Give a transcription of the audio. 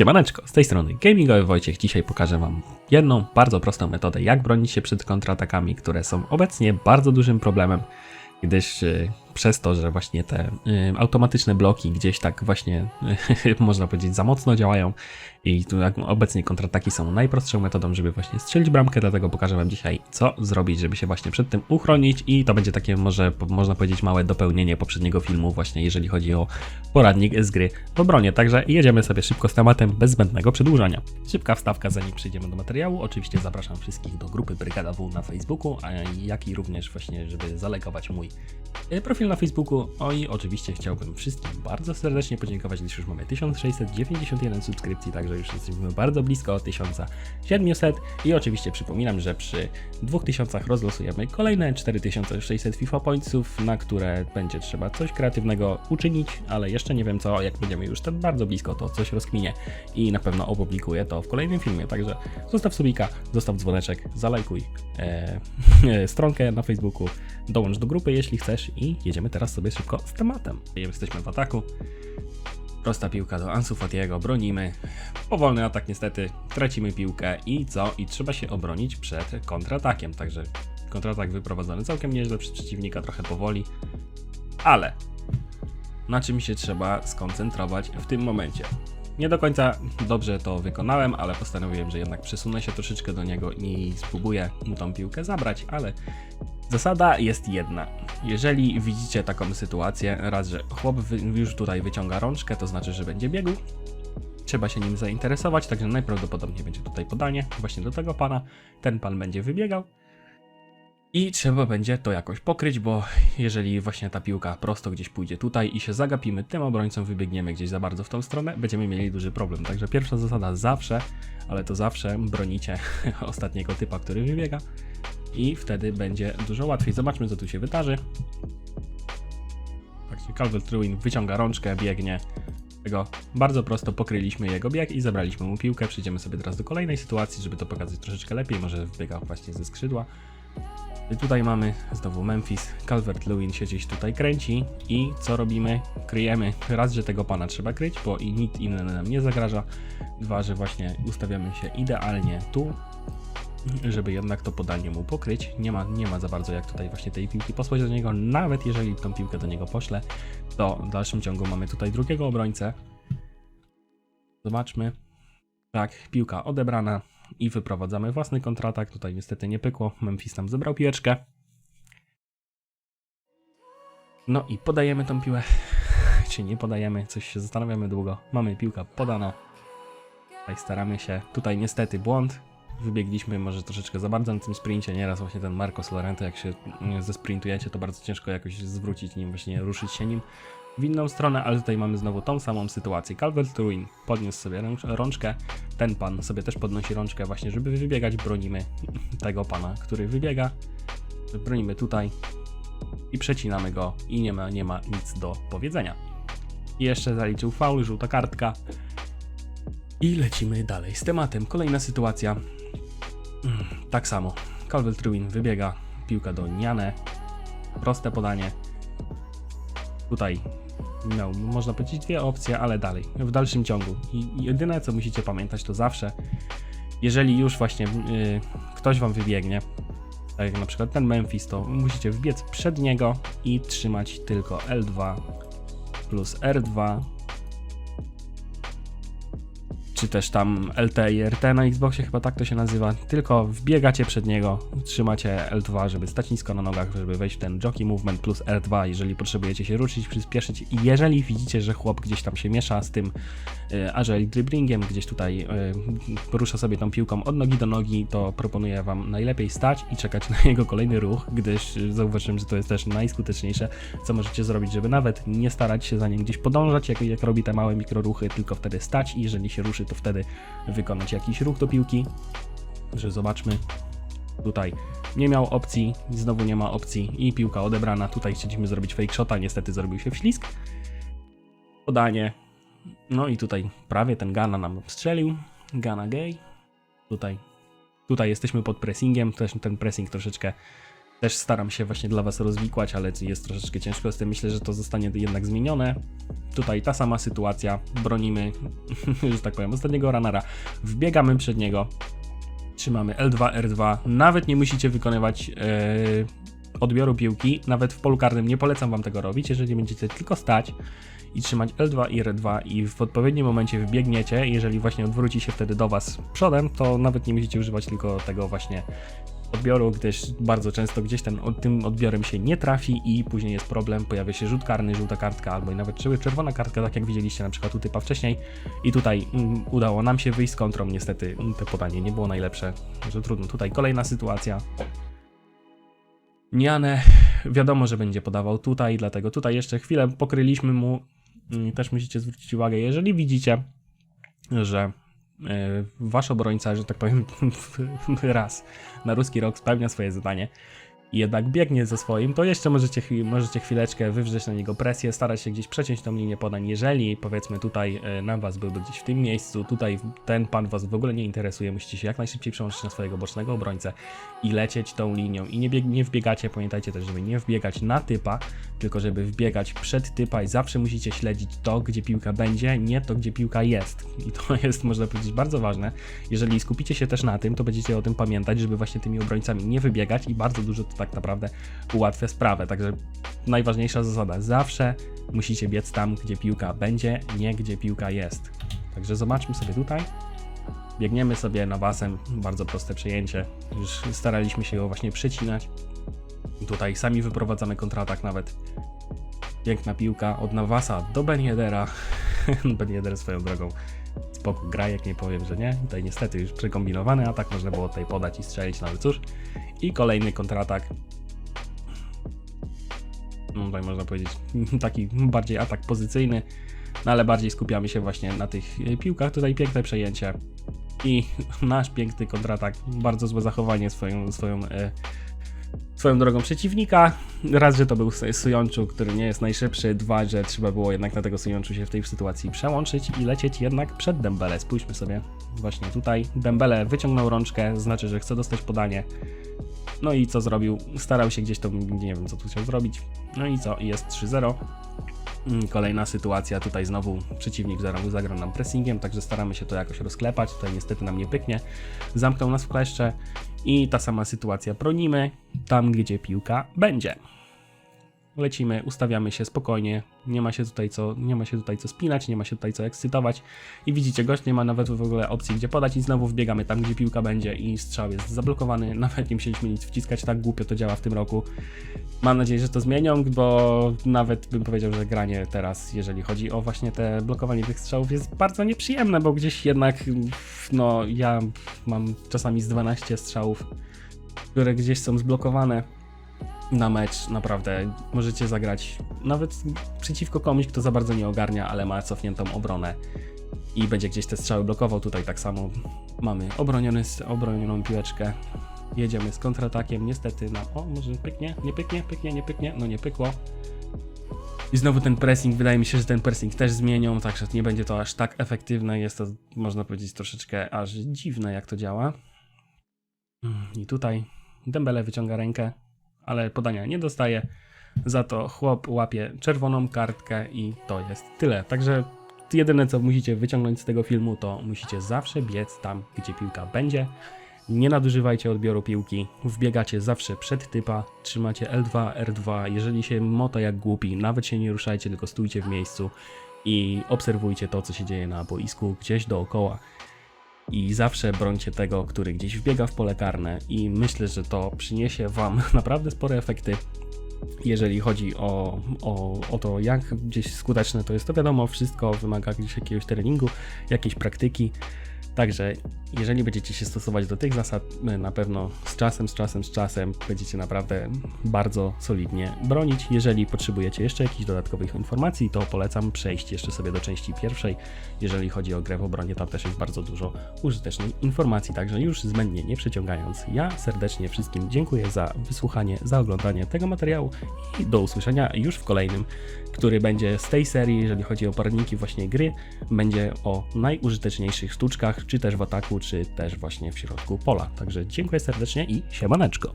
Siemaneczko, z tej strony Gamingowy Wojciech. Dzisiaj pokażę Wam jedną bardzo prostą metodę, jak bronić się przed kontratakami, które są obecnie bardzo dużym problemem, gdyż y, przez to, że właśnie te y, automatyczne bloki gdzieś tak właśnie, można powiedzieć, za mocno działają i tu obecnie kontrataki są najprostszą metodą, żeby właśnie strzelić bramkę, dlatego pokażę Wam dzisiaj, co zrobić, żeby się właśnie przed tym uchronić i to będzie takie może, można powiedzieć, małe dopełnienie poprzedniego filmu właśnie, jeżeli chodzi o poradnik z gry w obronie. Także jedziemy sobie szybko z tematem bez zbędnego przedłużania. Szybka wstawka zanim przejdziemy do materiału. Oczywiście zapraszam wszystkich do grupy Brygada W na Facebooku, a jak i również właśnie, żeby zalegować mój e, profil na Facebooku. O i oczywiście chciałbym wszystkim bardzo serdecznie podziękować, gdyż już mamy 1691 subskrypcji, także już jesteśmy bardzo blisko 1700 i oczywiście przypominam, że przy 2000 rozlosujemy kolejne 4600 FIFA Pointsów, na które będzie trzeba coś kreatywnego uczynić, ale jeszcze nie wiem co, jak będziemy już tam bardzo blisko, to coś rozkminie i na pewno opublikuję to w kolejnym filmie, także zostaw subika, zostaw dzwoneczek, zalajkuj e, stronkę na Facebooku, dołącz do grupy jeśli chcesz i jedziemy teraz sobie szybko z tematem. Jesteśmy w ataku. Prosta piłka do Ansu Fatiego, bronimy. Powolny atak niestety, tracimy piłkę i co? I trzeba się obronić przed kontratakiem, także kontratak wyprowadzony całkiem nieźle przez przeciwnika, trochę powoli, ale na czym się trzeba skoncentrować w tym momencie? Nie do końca dobrze to wykonałem, ale postanowiłem, że jednak przesunę się troszeczkę do niego i spróbuję mu tą piłkę zabrać, ale Zasada jest jedna. Jeżeli widzicie taką sytuację, raz, że chłop już tutaj wyciąga rączkę, to znaczy, że będzie biegł. Trzeba się nim zainteresować, także najprawdopodobniej będzie tutaj podanie właśnie do tego pana. Ten pan będzie wybiegał. I trzeba będzie to jakoś pokryć, bo jeżeli właśnie ta piłka prosto gdzieś pójdzie tutaj i się zagapimy tym obrońcą, wybiegniemy gdzieś za bardzo w tą stronę, będziemy mieli duży problem. Także pierwsza zasada zawsze, ale to zawsze bronicie ostatniego typa, który wybiega i wtedy będzie dużo łatwiej. Zobaczmy, co tu się wydarzy. Właśnie Calvert-Lewin wyciąga rączkę, biegnie. Tego bardzo prosto pokryliśmy jego bieg i zabraliśmy mu piłkę. Przejdziemy sobie teraz do kolejnej sytuacji, żeby to pokazać troszeczkę lepiej. Może wbiegał właśnie ze skrzydła. I tutaj mamy znowu Memphis. Calvert-Lewin się gdzieś tutaj kręci i co robimy? Kryjemy. Raz, że tego pana trzeba kryć, bo i nic inny nam nie zagraża. Dwa, że właśnie ustawiamy się idealnie tu, żeby jednak to podanie mu pokryć. Nie ma, nie ma za bardzo jak tutaj właśnie tej piłki posłać do niego. Nawet jeżeli tą piłkę do niego poślę, to w dalszym ciągu mamy tutaj drugiego obrońcę. Zobaczmy. Tak, piłka odebrana i wyprowadzamy własny kontratak. Tutaj niestety nie pykło. Memphis nam zebrał piłeczkę. No i podajemy tą piłę. Czy nie podajemy? Coś się zastanawiamy długo. Mamy piłka podana. Tutaj staramy się. Tutaj niestety błąd wybiegliśmy może troszeczkę za bardzo na tym sprincie. Nieraz właśnie ten Marcos Lorente, jak się mm, zesprintujecie, to bardzo ciężko jakoś zwrócić nim, właśnie ruszyć się nim w inną stronę, ale tutaj mamy znowu tą samą sytuację. Calvert-Lewin podniósł sobie rącz, rączkę, ten pan sobie też podnosi rączkę właśnie, żeby wybiegać, bronimy tego pana, który wybiega. Bronimy tutaj i przecinamy go i nie ma, nie ma nic do powiedzenia. I jeszcze zaliczył faul, żółta kartka. I lecimy dalej z tematem. Kolejna sytuacja. Mm, Tak samo. Calvert-Lewin wybiega, piłka do Niane. Proste podanie. Tutaj miał, można powiedzieć, dwie opcje, ale dalej, w dalszym ciągu. I jedyne, co musicie pamiętać, to zawsze, jeżeli już właśnie yy, ktoś wam wybiegnie, tak jak na przykład ten Memphis, to musicie wbiec przed niego i trzymać tylko L2 plus R2 czy też tam LT i RT na Xboxie, chyba tak to się nazywa. Tylko wbiegacie przed niego, trzymacie L2, żeby stać nisko na nogach, żeby wejść w ten jockey movement plus R2, jeżeli potrzebujecie się ruszyć, przyspieszyć i jeżeli widzicie, że chłop gdzieś tam się miesza z tym y, agile dribblingiem, gdzieś tutaj porusza sobie tą piłką od nogi do nogi, to proponuję wam najlepiej stać i czekać na jego kolejny ruch, gdyż zauważyłem, że to jest też najskuteczniejsze, co możecie zrobić, żeby nawet nie starać się za nim gdzieś podążać, jak, jak robi te małe mikroruchy, tylko wtedy stać i jeżeli się ruszy, to wtedy wykonać jakiś ruch do piłki, że zobaczmy, tutaj nie miał opcji, znowu nie ma opcji i piłka odebrana, tutaj chcieliśmy zrobić fake shota, niestety zrobił się wślizg, podanie, no i tutaj prawie ten Gana nam strzelił, Gana gay, tutaj, tutaj jesteśmy pod pressingiem, też ten pressing troszeczkę Też staram się właśnie dla Was rozwikłać, ale jest troszeczkę ciężko z tym. Myślę, że to zostanie jednak zmienione. Tutaj ta sama sytuacja. Bronimy, że tak powiem, ostatniego runnera. Wbiegamy przed niego. Trzymamy L2, R2. Nawet nie musicie wykonywać e, odbioru piłki. Nawet w polu karnym nie polecam Wam tego robić. Jeżeli będziecie tylko stać i trzymać L2 i R2 i w odpowiednim momencie wbiegniecie, jeżeli właśnie odwróci się wtedy do Was przodem, to nawet nie musicie używać tylko tego właśnie odbioru, gdyż bardzo często gdzieś ten, tym odbiorem się nie trafi i później jest problem, pojawia się rzut karny, żółta kartka albo i nawet czerwona kartka, tak jak widzieliście na przykład u typa wcześniej i tutaj mm, udało nam się wyjść z kontrą, niestety mm, to podanie nie było najlepsze, że trudno. Tutaj kolejna sytuacja. Niane wiadomo, że będzie podawał tutaj, dlatego tutaj jeszcze chwilę pokryliśmy mu. Mm, Też musicie zwrócić uwagę, jeżeli widzicie, że wasz obrońca, że tak powiem, raz na ruski rok spełnia swoje zadanie jednak biegnie ze swoim, to jeszcze możecie, możecie chwileczkę wywrzeć na niego presję, starać się gdzieś przeciąć tą linię podań. Jeżeli powiedzmy tutaj e, na was byłby gdzieś w tym miejscu, tutaj ten pan was w ogóle nie interesuje, musicie się jak najszybciej przełączyć na swojego bocznego obrońcę i lecieć tą linią. I nie, bieg- nie wbiegacie, pamiętajcie też, żeby nie wbiegać na typa, tylko żeby wbiegać przed typa i zawsze musicie śledzić to, gdzie piłka będzie, nie to, gdzie piłka jest. I to jest, można powiedzieć, bardzo ważne. Jeżeli skupicie się też na tym, to będziecie o tym pamiętać, żeby właśnie tymi obrońcami nie wybiegać i bardzo dużo tak naprawdę ułatwia sprawę. Także najważniejsza zasada, zawsze musicie biec tam, gdzie piłka będzie, nie gdzie piłka jest. Także zobaczmy sobie tutaj. Biegniemy sobie na basem, bardzo proste przejęcie. Już staraliśmy się go właśnie przecinać. Tutaj sami wyprowadzamy kontratak nawet. Piękna piłka od Nawasa do Ben Yedera. ben Yedder swoją drogą spoko gra, jak nie powiem, że nie. Tutaj niestety już przekombinowany atak, można było tutaj podać i strzelić, no ale cóż. I kolejny kontratak. No tutaj można powiedzieć taki bardziej atak pozycyjny, no ale bardziej skupiamy się właśnie na tych piłkach. Tutaj piękne przejęcie i nasz piękny kontratak. Bardzo złe zachowanie swoją, swoją e, swoją drogą przeciwnika. Raz, że to był Sujączu, który nie jest najszybszy, dwa, że trzeba było jednak na tego Sujączu się w tej sytuacji przełączyć i lecieć jednak przed Dembele. Spójrzmy sobie właśnie tutaj. Dembele wyciągnął rączkę, znaczy, że chce dostać podanie. No i co zrobił? Starał się gdzieś to, nie wiem co tu chciał zrobić. No i co? Jest 3-0. Mm, Kolejna sytuacja, tutaj znowu przeciwnik zagrał, nam pressingiem, także staramy się to jakoś rozklepać. Tutaj niestety nam nie pyknie. Zamknął nas w kleszcze i ta sama sytuacja bronimy tam, gdzie piłka będzie. Lecimy, ustawiamy się spokojnie, nie ma się tutaj co, nie ma się tutaj co spinać, nie ma się tutaj co ekscytować. I widzicie, gość nie ma nawet w ogóle opcji gdzie podać i znowu wbiegamy tam, gdzie piłka będzie i strzał jest zablokowany, nawet nie musieliśmy nic wciskać, tak głupio to działa w tym roku. Mam nadzieję, że to zmienią, bo nawet bym powiedział, że granie teraz, jeżeli chodzi o właśnie te blokowanie tych strzałów jest bardzo nieprzyjemne, bo gdzieś jednak, no ja mam czasami z 12 strzałów, które gdzieś są zblokowane na mecz naprawdę możecie zagrać nawet przeciwko komuś, kto za bardzo nie ogarnia, ale ma cofniętą obronę i będzie gdzieś te strzały blokował. Tutaj tak samo mamy obroniony, obronioną piłeczkę. Jedziemy z kontratakiem, niestety na... O, może pyknie? Nie pyknie? Pyknie? Nie pyknie? No nie pykło. I znowu ten pressing, wydaje mi się, że ten pressing też zmienią, także nie będzie to aż tak efektywne. Jest to, można powiedzieć, troszeczkę aż dziwne, jak to działa. I tutaj Dembele wyciąga rękę, ale podania nie dostaje. Za to chłop łapie czerwoną kartkę i to jest tyle. Także jedyne co musicie wyciągnąć z tego filmu, to musicie zawsze biec tam, gdzie piłka będzie. Nie nadużywajcie odbioru piłki, wbiegacie zawsze przed typa, trzymacie L2, R2, jeżeli się mota jak głupi, nawet się nie ruszajcie, tylko stójcie w miejscu i obserwujcie to, co się dzieje na boisku gdzieś dookoła i zawsze brońcie tego, który gdzieś wbiega w pole karne i myślę, że to przyniesie Wam naprawdę spore efekty. Jeżeli chodzi o, o, o to, jak gdzieś skuteczne to jest, to wiadomo, wszystko wymaga gdzieś jakiegoś treningu, jakiejś praktyki. Także jeżeli będziecie się stosować do tych zasad, na pewno z czasem, z czasem, z czasem będziecie naprawdę bardzo solidnie bronić. Jeżeli potrzebujecie jeszcze jakichś dodatkowych informacji, to polecam przejść jeszcze sobie do części pierwszej. Jeżeli chodzi o grę w obronie, tam też jest bardzo dużo użytecznej informacji. Także już zbędnie nie przeciągając, ja serdecznie wszystkim dziękuję za wysłuchanie, za oglądanie tego materiału i do usłyszenia już w kolejnym, który będzie z tej serii, jeżeli chodzi o poradniki właśnie gry, będzie o najużyteczniejszych sztuczkach, czy też w ataku, czy też właśnie w środku pola. Także dziękuję serdecznie i siemaneczko.